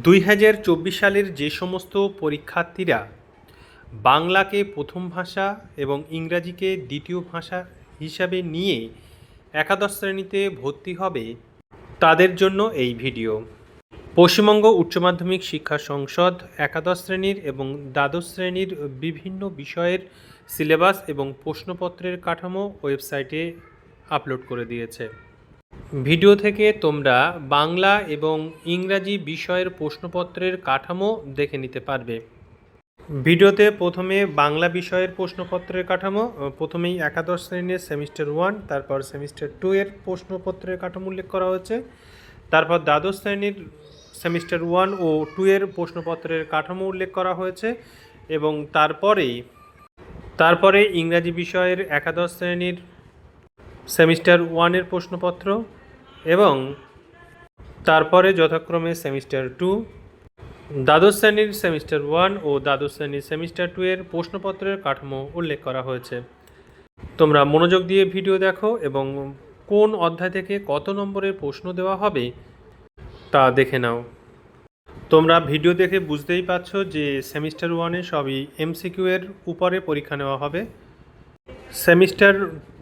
দুই হাজার চব্বিশ সালের যে সমস্ত পরীক্ষার্থীরা বাংলাকে প্রথম ভাষা এবং ইংরাজিকে দ্বিতীয় ভাষা হিসাবে নিয়ে একাদশ শ্রেণীতে ভর্তি হবে তাদের জন্য এই ভিডিও। পশ্চিমবঙ্গ উচ্চ মাধ্যমিক শিক্ষা সংসদ একাদশ শ্রেণির এবং দ্বাদশ শ্রেণির বিভিন্ন বিষয়ের সিলেবাস এবং প্রশ্নপত্রের কাঠামো ওয়েবসাইটে আপলোড করে দিয়েছে। ভিডিও থেকে তোমরা বাংলা এবং ইংরাজি বিষয়ের প্রশ্নপত্রের কাঠামো দেখে নিতে পারবে। ভিডিওতে প্রথমে বাংলা বিষয়ের প্রশ্নপত্রের কাঠামো, প্রথমেই একাদশ শ্রেণির সেমিস্টার ওয়ান, তারপর সেমিস্টার টু এর প্রশ্নপত্রের কাঠামো উল্লেখ করা হয়েছে। তারপর দ্বাদশ শ্রেণির সেমিস্টার ওয়ান ও টু এর প্রশ্নপত্রের কাঠামো উল্লেখ করা হয়েছে এবং তারপরেই, তারপরে ইংরাজি বিষয়ের একাদশ শ্রেণির সেমিস্টার ওয়ানের প্রশ্নপত্র এবং তারপরে যথাক্রমে সেমিস্টার টু, দ্বাদশ শ্রেণির সেমিস্টার ওয়ান ও দ্বাদশ শ্রেণির সেমিস্টার টু এর প্রশ্নপত্রের কাঠামো উল্লেখ করা হয়েছে। তোমরা মনোযোগ দিয়ে ভিডিও দেখো এবং কোন অধ্যায় থেকে কত নম্বরের প্রশ্ন দেওয়া হবে তা দেখে নাও। তোমরা ভিডিও দেখে বুঝতেই পারছ যে সেমিস্টার ওয়ানে সবই এমসিকিউ এর উপরে পরীক্ষা নেওয়া হবে। সেমিস্টার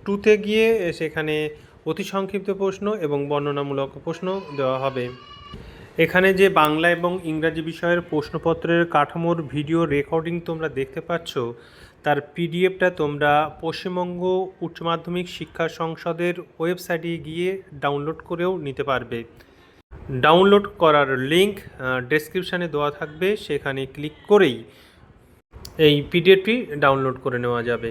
টুতে গিয়ে সেখানে অতি সংক্ষিপ্ত প্রশ্ন এবং বর্ণনামূলক প্রশ্ন দেওয়া হবে। এখানে যে বাংলা এবং ইংরাজি বিষয়ের প্রশ্নপত্রের কাঠামোর ভিডিও রেকর্ডিং তোমরা দেখতে পাচ্ছ, তার পিডিএফটা তোমরা পশ্চিমবঙ্গ উচ্চ মাধ্যমিক শিক্ষা সংসদের ওয়েবসাইটে গিয়ে ডাউনলোড করেও নিতে পারবে। ডাউনলোড করার লিঙ্ক ডেসক্রিপশানে দেওয়া থাকবে, সেখানে ক্লিক করেই এই পিডিএফটি ডাউনলোড করে নেওয়া যাবে।